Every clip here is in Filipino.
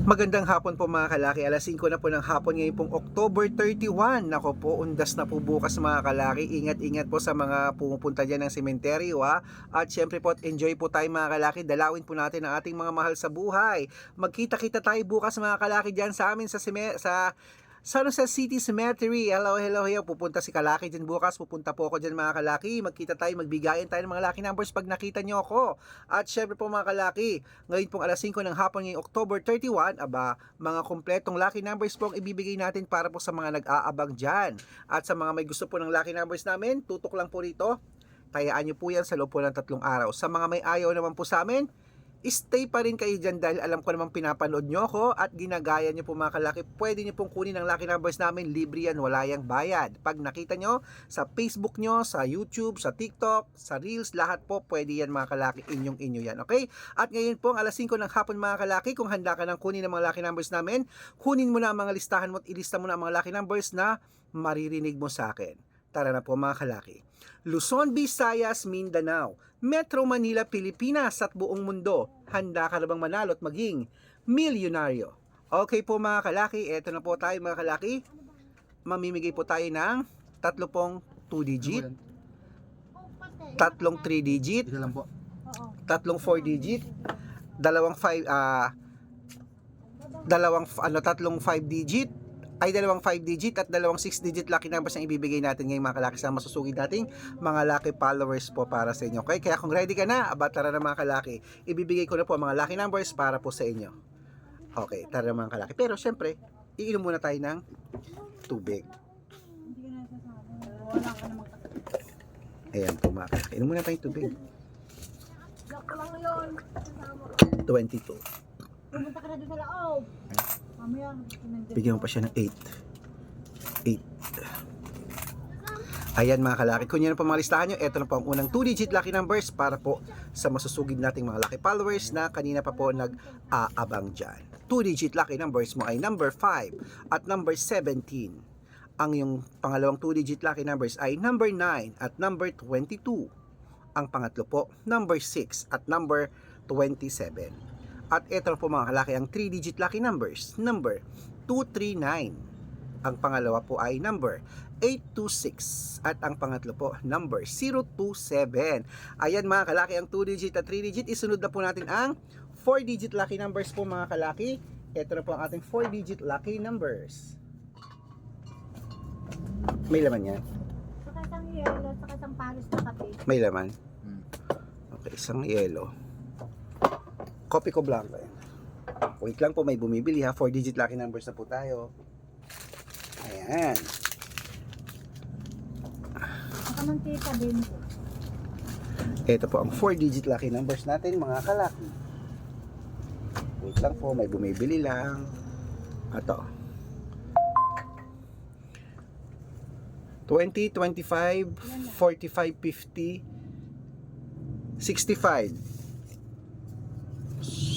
Magandang hapon po mga kalaki. Alas 5 na po ng hapon ngayon pong October 31. Nako po, undas na po bukas mga kalaki. Ingat-ingat po sa mga pumupunta dyan ng sementeryo ha. At syempre po, enjoy po tayo mga kalaki. Dalawin po natin ang ating mga mahal sa buhay. Magkita-kita tayo bukas mga kalaki dyan sa amin sa, sime- sa Jose City Cemetery. Hello, hello, hello. Pupunta si Kalaki dyan bukas. Pupunta po ako dyan mga kalaki. Magkita tayo, magbigayan tayo ng mga lucky numbers pag nakita nyo ako. At syempre po mga kalaki, ngayon pong alas 5 ng hapon ngayong October 31, aba, mga kompletong lucky numbers po ang ibibigay natin para po sa mga nag-aabang dyan. At sa mga may gusto po ng lucky numbers namin, tutok lang po rito. Tayaan nyo po yan sa loob po ng tatlong araw. Sa mga may ayaw naman po sa amin, stay pa rin kayo dyan dahil alam ko namang pinapanood nyo ako at ginagaya nyo po mga kalaki. Pwede nyo pong kunin ang lucky numbers namin, libre yan, wala yang bayad. Pag nakita nyo sa Facebook nyo, sa YouTube, sa TikTok, sa Reels, lahat po pwede yan mga kalaki, inyong inyo yan, okay? At ngayon po, alas 5 ng hapon mga kalaki, kung handa ka ng kunin ang mga lucky numbers namin, kunin mo na ang mga listahan mo at ilista mo na ang mga lucky numbers na maririnig mo sa akin. Tara na po mga kalaki. Luzon, Visayas, Mindanao, Metro Manila, Pilipinas at buong mundo. Handa ka na bang manalo at maging milyonaryo? Okay po mga kalaki, eto na po tayo mga kalaki. Mamimigay po tayo ng tatlo pong 2 digit, tatlong 3 digit, tatlong 4 digit, dalawang 5 ah dalawang ano tatlong 5 digit ay dalawang 5 digit at dalawang 6 digit lucky numbers ang ibibigay natin ngayong mga kalaki sa masusugid nating mga lucky followers po para sa inyo. Okay? Kaya kung ready ka na, aba tara na mga kalaki. Ibibigay ko na po ang mga lucky numbers para po sa inyo. Okay, tara na mga kalaki. Pero syempre, iinom muna tayo ng tubig. Ayan po mga kalaki. Inom muna tayo ng tubig. Joke lang yun. 22. Pumunta ka na doon sa loob. Bigyan mo pa siya ng 8. 8. Ayan mga kalaki, kung yan po mga listahan nyo, ito na po ang unang 2-digit lucky numbers para po sa masusugid nating mga lucky followers na kanina pa po nag-aabang dyan. 2-digit lucky numbers mo ay number 5 at number 17. Ang yung pangalawang 2-digit lucky numbers ay number 9 at number 22. Ang pangatlo po, number 6 at number 27. At ito po mga kalaki ang 3-digit lucky numbers, number 239. Ang pangalawa po ay number 826 at ang pangatlo po number 027. Ayan mga kalaki ang 2-digit at 3-digit. Isunod na po natin ang 4-digit lucky numbers po mga kalaki. Ito na po ang ating 4-digit lucky numbers. May laman yan? Saka isang yelo, saka isang pares na kape. May laman. Hmm. Okay, isang yelo. Kopi ko blanco yan. Wait lang po, may bumibili ha. 4-digit lucky numbers na po tayo. Ayan. Saka mantika din. Ito po ang 4-digit lucky numbers natin mga kalaki. Wait lang po, may bumibili lang. Ito. 20, 25, 45, 50, 65.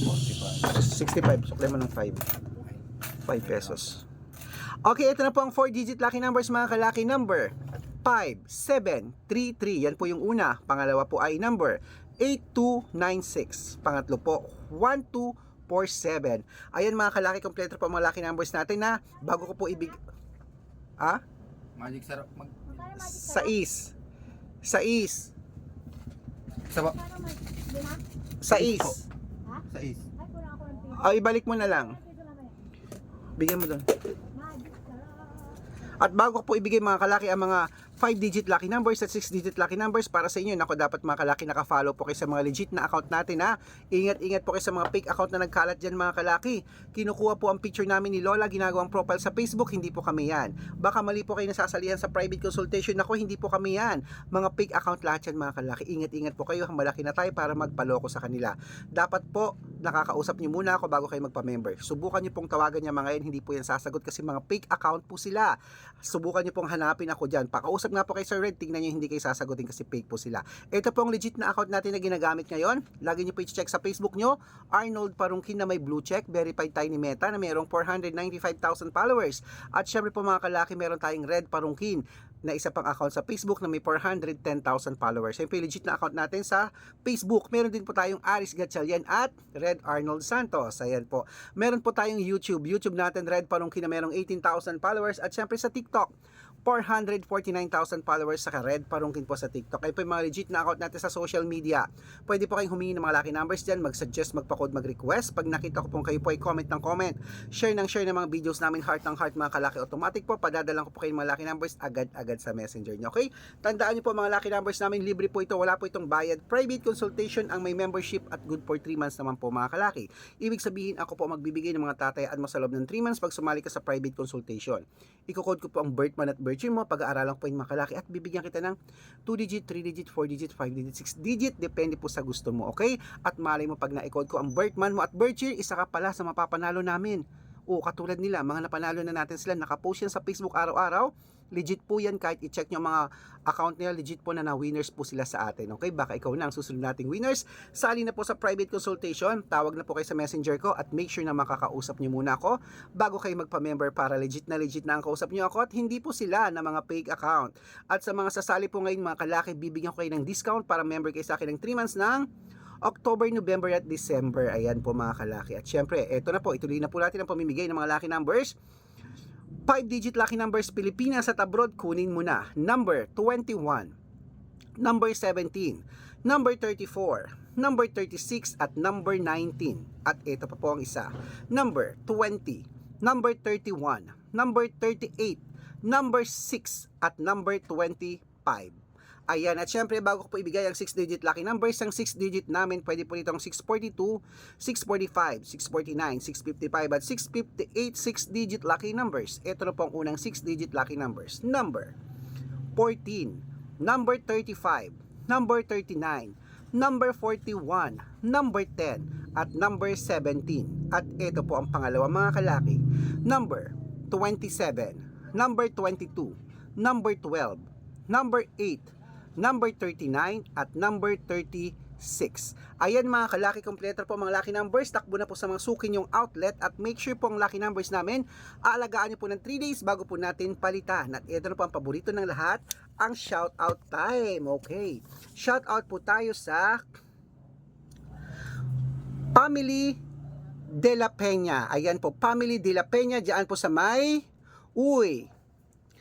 65. Sukli mo ng 5. 5 pesos. Okay, ito na po ang 4-digit lucky numbers mga kalaki number. 5, 7, 3, 3. Yan po yung una. Pangalawa po ay number 8296. Pangatlo po 1247. Ayan mga kalaki, kompleto po ang mga lucky numbers natin na bago ko po ibig... Ah? Magic sarap. Mag... Sais. Sais. Na? Sais. Sa is. Ay, ibalik mo na lang. Bigyan mo doon. At bago ko po ibigay mga kalaki ang mga 5-digit lucky numbers at 6-digit lucky numbers para sa inyo. Nako, dapat mga kalaki naka-follow po kayo sa mga legit na account natin ha. Ingat-ingat po kayo sa mga fake account na nagkalat dyan mga kalaki. Kinukuha po ang picture namin ni Lola, ginagawang profile sa Facebook, hindi po kami yan. Baka mali po kayo nasasalihan sa private consultation. Nako, hindi po kami yan. Mga fake account lahat yan mga kalaki. Ingat-ingat po kayo, malaki na tayo para magpaloko sa kanila. Dapat po, nakakausap nyo muna ako bago kayo magpa-member. Subukan nyo pong tawagan niya mga yan, hindi po yan sasagot kasi mga fake account po sila subukan nyo pong hanapin ako dyan. Pakausap nga po kay Sir Red, tingnan nyo hindi kayo sasagutin kasi fake po sila. Ito po ang legit na account natin na ginagamit ngayon. Lagi nyo po i-check sa Facebook nyo. Arnold Parungkin na may blue check, verified tayo ni Meta na mayroong 495,000 followers. At syempre po mga kalaki, meron tayong Red Parungkin. na isa pang account sa Facebook na may 410,000 followers. Siyempre, legit na account natin sa Facebook. Meron din po tayong Aris Gatchalian at Red Arnold Santos. Ayan po. Meron po tayong YouTube. YouTube natin, Red Palongki na merong 18,000 followers. At syempre sa TikTok, 449,000 followers sa Red Parungkin po sa TikTok. Ay po yung mga legit na account natin sa social media. Pwede po kayong humingi ng mga lucky numbers dyan, mag-suggest, magpa-code, mag-request. Pag nakita ko pong kayo po ay comment ng comment. Share ng share ng mga videos namin, heart ng heart mga kalaki. Automatic po, padadalang ko po kayo ng mga lucky numbers agad-agad sa messenger nyo. Okay? Tandaan nyo po mga lucky numbers namin, libre po ito, wala po itong bayad. Private consultation ang may membership at good for 3 months naman po mga kalaki. Ibig sabihin ako po magbibigay ng mga tatayaan mo sa loob ng 3 months pag sumali ka sa private consultation. Iko-code ko po ang birth month at birth year mo, pag-aaralan ko po yung mga kalaki at bibigyan kita ng 2 digit, 3 digit, 4 digit, 5 digit, 6 digit, depende po sa gusto mo, okay? At malay mo pag na-code ko ang birth month mo at year, isa ka pala sa mapapanalo namin. O katulad nila, mga napanalo na natin sila, nakapost yan sa Facebook araw-araw, legit po yan kahit i-check nyo mga account nila, legit po na na winners po sila sa atin. Okay, baka ikaw na ang susunod nating winners. Sali na po sa private consultation, tawag na po kayo sa messenger ko at make sure na makakausap nyo muna ako bago kayo magpa-member para legit na legit na ang kausap nyo ako at hindi po sila na mga fake account. At sa mga sasali po ngayon mga kalaki, bibigyan ko kayo ng discount para member kayo sa akin ng 3 months ng October, November at December. Ayan po mga kalaki. At syempre, eto na po, ituloy na po natin ang pamimigay ng mga lucky numbers. 5-digit lucky numbers Pilipinas at abroad, kunin mo na. Number 21, number 17, number 34, number 36 at number 19. At ito pa po ang isa. Number 20, number 31, number 38, number 6 at number 25. Ayan, at syempre bago ko po ibigay ang 6-digit lucky numbers, ang 6-digit namin pwede po itong 642, 645, 649, 655 at 658 6-digit lucky numbers. Ito na po ang unang 6-digit lucky numbers. Number 14, number 35, number 39, number 41, number 10, at number 17. At ito po ang pangalawa mga kalaki. Number 27, number 22, number 12, number 8, number 39 at number 36. Ayan mga kalaki kompleto po mga lucky numbers. Takbo na po sa mga sukin yung outlet at make sure po ang lucky numbers namin aalagaan nyo po ng 3 days bago po natin palitan. At ito na po ang paborito ng lahat, ang shout out time. Okay. Shout out po tayo sa Family De La Peña. Ayan po, Family De La Peña. Diyan po sa may, uy,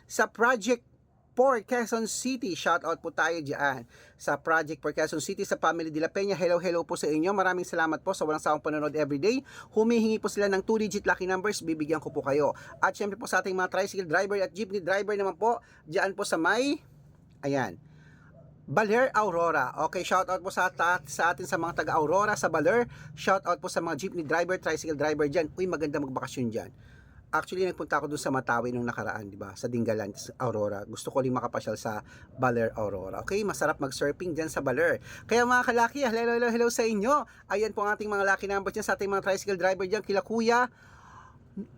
sa Project for Quezon City. Shout out po tayo diyan sa Project for Quezon City sa Family De La Peña. Hello, hello po sa inyo. Maraming salamat po sa walang sawang panonood everyday. Humihingi po sila ng 2-digit lucky numbers. Bibigyan ko po kayo. At syempre po sa ating mga tricycle driver at jeepney driver naman po, diyan po sa may, ayan, Baler Aurora. Okay, shout out po sa, ta- sa atin sa mga taga Aurora sa Baler. Shout out po sa mga jeepney driver, tricycle driver diyan. Uy, maganda magbakasyon diyan. Actually, nagpunta ako doon sa Matawi nung nakaraan, di ba? Sa Dingalan, Aurora. Gusto ko rin makapasyal sa Baler, Aurora. Okay, masarap mag-surfing dyan sa Baler. Kaya mga kalaki, hello, hello, hello sa inyo. Ayan po ang ating mga lucky numbers dyan sa ating mga tricycle driver dyan. Kila Kuya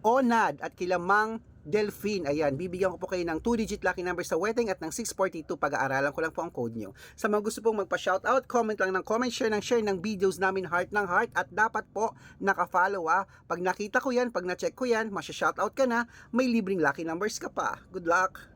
Onad at kila Mang Delphine. Ayan, bibigyan ko po kayo ng 2-digit lucky number sa wedding at ng 642. Pag-aaralan ko lang po ang code nyo. Sa mga gusto pong magpa-shoutout, comment lang ng comment, share ng share ng videos namin, heart ng heart. At dapat po, naka-follow ah. Pag nakita ko yan, pag na-check ko yan, masya-shoutout ka na, may libreng lucky numbers ka pa. Good luck!